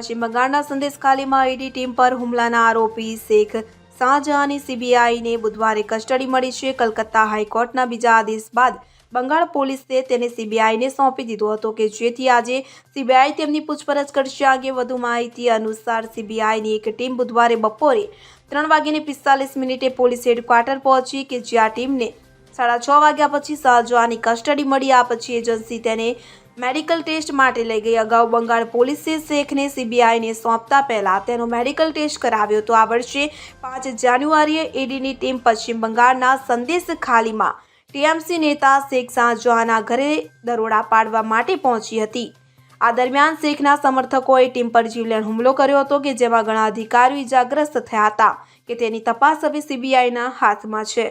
પશ્ચિમ બંગાળના સંદેશખાલીમાં ED team પર હુમલાના આરોપી શેખ શાહજહાની સીબીઆઈને બુધવારે કસ્ટડી મળી છે. કલકત્તા હાઈકોર્ટના બીજા આદેશ બાદ બંગાળ પોલીસે તેને સીબીઆઈને સોંપી દીધો હતો કે જેથી આજે સીબીઆઈ તેમની પૂછપરછ કરશે. અંગે વધુ માહિતી અનુસાર સીબીઆઈની એક ટીમ બુધવારે બપોરે ત્રણ વાગ્યાને પિસ્તાલીસ મિનિટે પોલીસ હેડક્વાર્ટર પહોંચી કે જ્યાં ટીમને સાડા છ વાગ્યા પછી શાહજહાંની કસ્ટડી મળી. આ પછી એજન્સી તેને મેડિકલ ટેસ્ટ માટે લઈ ગઈ અગાઉ બંગાળ પોલીસે શેખને સીબીઆઈને સોંપતા પહેલા તેનો મેડિકલ ટેસ્ટ કરાવ્યો હતો આ વર્ષે પાંચ જાન્યુઆરીએ ઈડીની ટીમ પશ્ચિમ બંગાળના સંદેશ ખાલીમાં ટીએમસી નેતા શેખ શાહજહાંના ઘરે દરોડા પાડવા માટે પહોંચી હતી. આ દરમિયાન શેખના સમર્થકોએ ટીમ પર જીવલેણ હુમલો કર્યો હતો કે જેમાં ઘણા અધિકારીઓ ઇજાગ્રસ્ત થયા હતા કે તેની તપાસ હવે સીબીઆઈના હાથમાં છે.